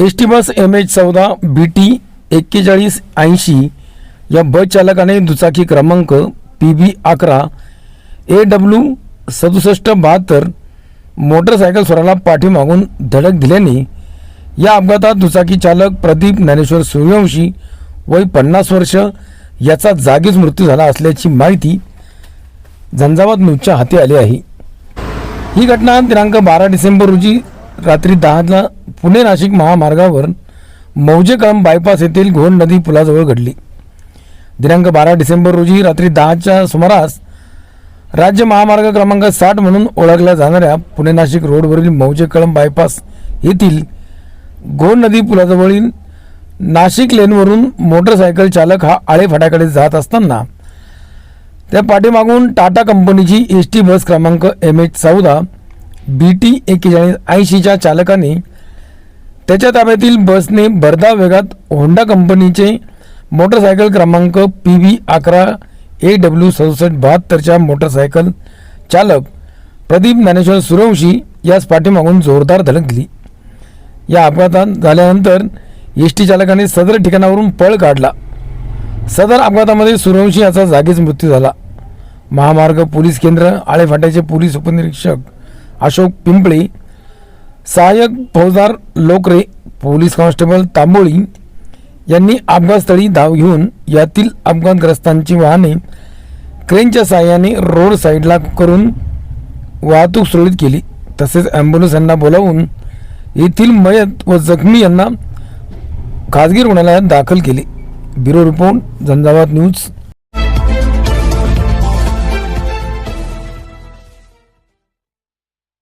S T bus M H चौदा B T एक्केचाळीस ऐंशी या बस चालकाने दुचाकी क्रमांक पी बी अकरा ए डब्ल्यू सदुसष्ट बहात्तर मोटरसायकल स्वराला पाठीमागून धडक दिल्याने या अपघातात दुचाकी चालक प्रदीप ज्ञानेश्वर सूर्यवंशी वय पन्नास वर्ष याचा जागीच मृत्यू झाला असल्याची माहिती झंझावात न्यूजच्या हाती आली आहे. ही घटना दिनांक बारा डिसेंबर रोजी रात्री दहाला पुणे नाशिक महामार्गावर मौजे बायपास येथील घोण नदी पुलाजवळ घडली. दिनांक बारा डिसेंबर रोजी रात्री दहाच्या सुमारास राज्य महामार्ग क्रमांक साठ म्हणून ओळखल्या जाणाऱ्या पुणे नाशिक रोडवरील मौजे बायपास येथील घोण नदी पुलाजवळील नाशिक लेनवरून मोटरसायकल चालक हा आळे फाट्याकडे जात असताना त्या पाठीमागून टाटा कंपनीची एस टी बस क्रमांक एम एच चौदा बी टी एक्केचाळीस ऐंशीच्या चालकाने त्याच्या ताब्यातील बसने भरधाव वेगात होंडा कंपनीचे मोटरसायकल क्रमांक पी व्ही अकरा ए डब्ल्यू सदुसष्ट बहात्तरच्या मोटरसायकल चालक प्रदीप ज्ञानेश्वर सूर्यवंशी यास पाठीमागून जोरदार धडक दिली. या अपघातात झाल्यानंतर एस टी चालकाने सदर ठिकाणावरून पळ काढला. सदर अपघातामध्ये सूर्यवंशी याचा जागीच मृत्यू झाला. महामार्ग पोलीस केंद्र आळेफाट्याचे पोलीस उपनिरीक्षक अशोक पिंपळे सहाय्यक फौजदार लोकरे पोलीस कॉन्स्टेबल तांबोळी यांनी अपघातस्थळी धाव घेऊन यातील अपघातग्रस्तांची वाहने क्रेनच्या सहाय्याने रोड साईडला करून वाहतूक सुरळीत केली. तसेच ॲम्ब्युलन्स यांना बोलावून येथील मयत व जखमी यांना खाजगी रुग्णालयात दाखल केले. Bureau report Jhanjhavat news.